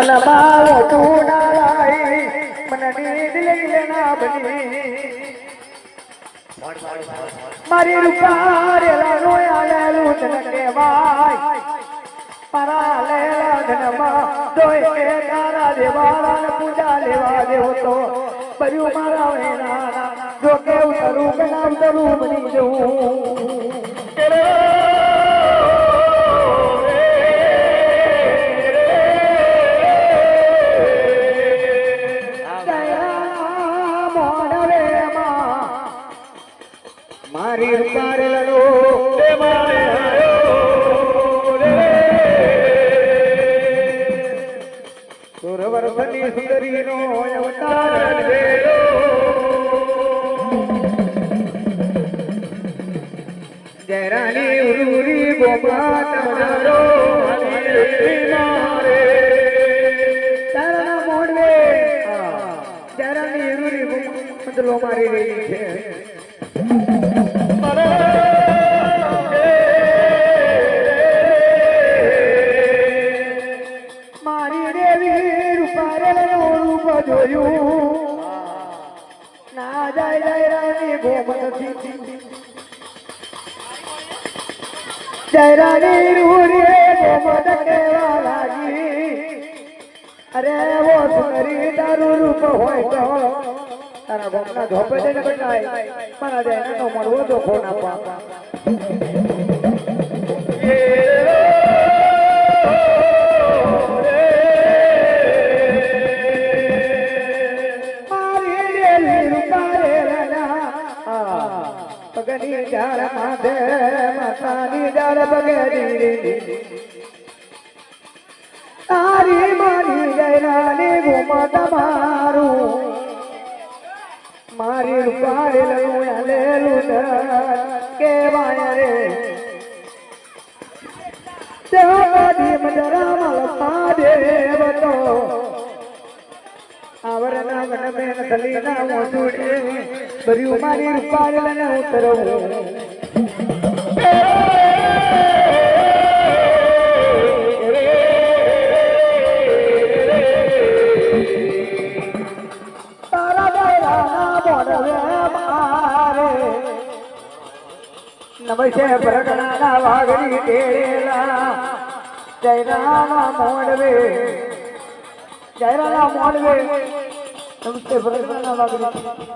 મને તું ના લાઈ મને નીંદ લઈને ના બની. મારી રૂપારેલા નો આલેલું તને કહેવાય. પરા લેલા ધનમાં દોય કે તારા દેવાળા પૂજા લેવા દેવો તો વેના જો કે ઉતરું કે ના ઉતરું બની જવું. મારી રૂપારેલાનો મારે આયો રે. સુરવર્ષની સુંદરીનો અવતાર જયરાની ઉરુરી મારે. તારા મોડવે જયરાની ઉરુરી ગોમાત મારી રહી છે મારી દેવી રૂપારે રૂપ જોયું. ના જાય જાય રાની ગોમતી જય રાની રૂરી ગોમત કેવા લાગી. અરે વો સુંદરી તારું રૂપ હોય તો? તારા ગોમના ધોપે જઈને બતાય મારા જઈને તો મળવો તો ફોન આપવા. પગની ડાળ માથે માતાની ગુમા તમારું મારી રૂપારે લઉં લેલું કેવાય રે. દેવાદી મજરા મલ દેવ તો. આવરના વન બેન થલીના ભર્યું મારી રૂપાળને ઉતરવું. નમશે પ્રગણાના વાઘરી તેરેલા જયરાના મોડવે. જયરાના મોડવે. નમસ્તે પ્રગણાના વાગડી